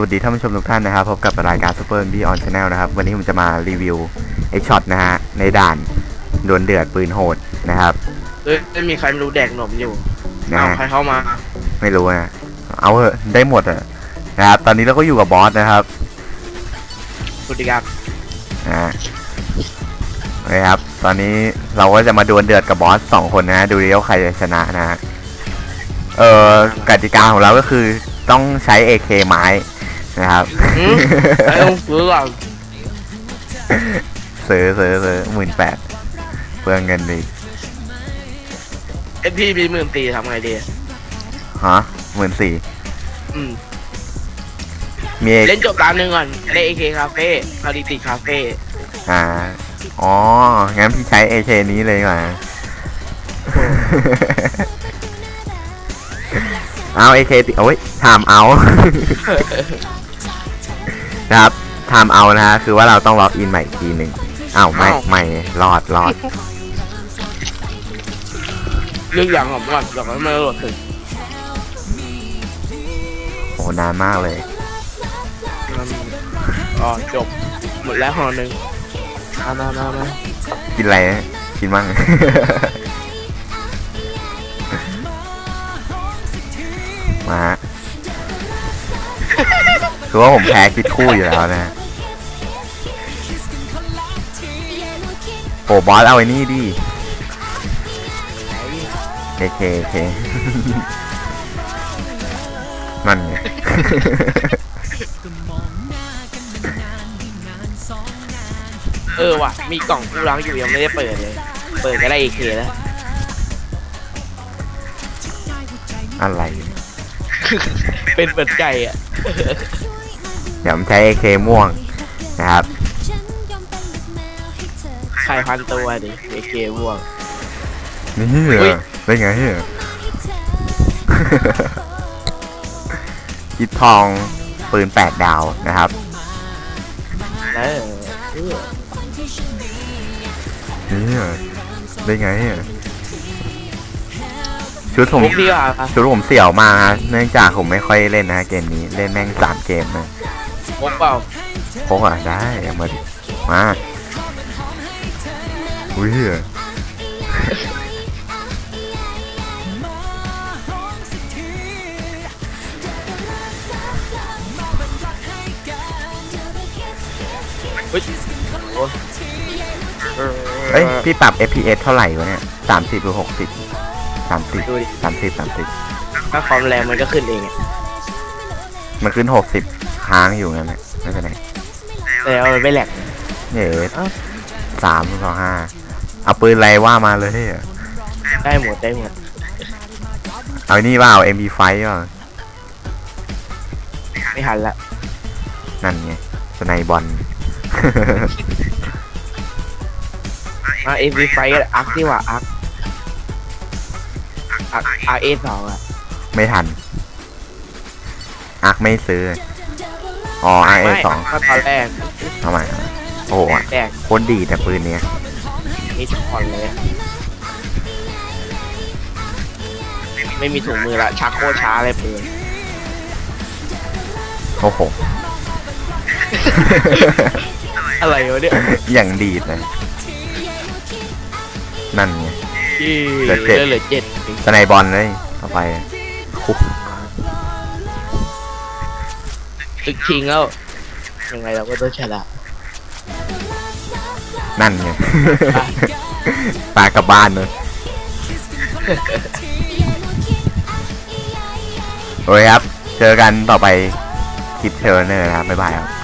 วัสดีท่านผู้ชมทุกท่านนะครับ พบกับรายการ Super MB on Channel นะครับ วันนี้ผมจะมารีวิวไอช็อตนะฮะ ในด่านดวลเดือดปืนโหดนะครับเอ้ยไม่มีใครไม่รู้แดกหนมอยู่นะเอาฮะใครเข้ามาไม่รู้นะเอาเถอะได้หมดอะนะครับตอนนี้เราก็อยู่กับบอสนะครับสวัสดีครับนะฮะนะครับ ตอนนี้เราก็จะมาดวลเดือดกับบอสสองคนนะฮะดูดิว่าใครจะชนะนะฮะเอ่อกติกาของเราก็คือต้องใช้ AK ไม้ นะครับหืมไอ้ต้องซื้อก่อนซื้อซื้อซื้อหมื่นแปดเพื่อเงินดีเอ็พี่มีหมื่นตีทำไงดีฮะหมื่นสี่อืมมีเล่นจบร้านหนึ่งก่อนเล่นเอเคคาเฟ่คาริติคาเฟ่อ่าอ๋อ งั้นพี่ใช้เอเคนี้เลยดีกว่าเอาเอเคติโอ้ยถามเอา นะครับถามเอานะฮะคือว่าเราต้องล็อกอินใหม่อีกทีหนึ่งอ้าวไม่ไม่รอดรอดเรื่องอย่างของก่อนเดี๋ยวมันไม่โหลดถึงโอ้นานมากเลยมันอ๋อจบหมดแล้วห่อหนึ่งมามามามากินอะไรนะกินมั่ง คือว่าผมแพ้คิดคู่อยู่แล้วนะ โอ้บอสเอาไอ้นี่ดิเคเคเคนั่นไงเออว่ะ มีกล่องผู้รังอยู่ยังไม่ได้เปิดเลย เปิดก็ได้เอเคแล้ว อะไร เป็นเปิดใจอะเดี๋ยวผมใช้ AK ม่วงนะครับใครพันตัวดิเอเคม่วง นี่เหรอุ๊ยอได้ไงเหรอคิดทองปืนแปดดาวนะครับเออเออนี่เหรอได้ไงเหรอชุดผมมุกดีกว่าครับชุดผมเสี่ยวมากนะเนื่องจากผมไม่ค่อยเล่นนะเกมนี้ เล่นแม่งสามเกมนะ มุกเปล่าพกอะได้เอามาดิมาอุ้ยเหรอเอ้ยพี่ปรับ FPS เท่าไหร่วะเนี่ยสามสิบหรือหกสิบสามสิบดูดิ สามสิบสามสิบถ้าความแรงมันก็ขึ้นเองอะมันขึ้นหกสิบ ค้างอยู่งั้นแหละไม่เป็นไรแต่เอามันไม่แหลกเอ๋สามสองห้าเอาปืนอะไรว่ามาเลยเฮ้ยได้หมดได้หมดเอานี่ว่าเอา MP5 เปล่าไม่หันละ นั่นไงสไนบอลมาเอฟีไฟก็อักที่ว่าอักอักอักเอสองอะไม่ทัน อักไม่ซื้อ อ๋อ RA ไม่สองก็ตอนแรกทำไมโอ้โหแรกโคตรดีแต่ปืนเนี้ยนี่ทุกคนเลยอะไม่มีถุงมือละชักโคตรช้าเลยปืนโอ้โห อะไรวะเนี่ย อย่างดีดเลยนั่นไงที่เหลือเจ็ดเหลือเจ็ดสไนบอลเลยเข้าไปคุก ตึกทิ้งแล้ว ยังไงเราก็ต้องชนะนั่นไงไปปากลับบ้านเลยโอเคครับ เจอกันต่อไปคลิปเทรลเลอร์นะครับ บ๊ายบายครับ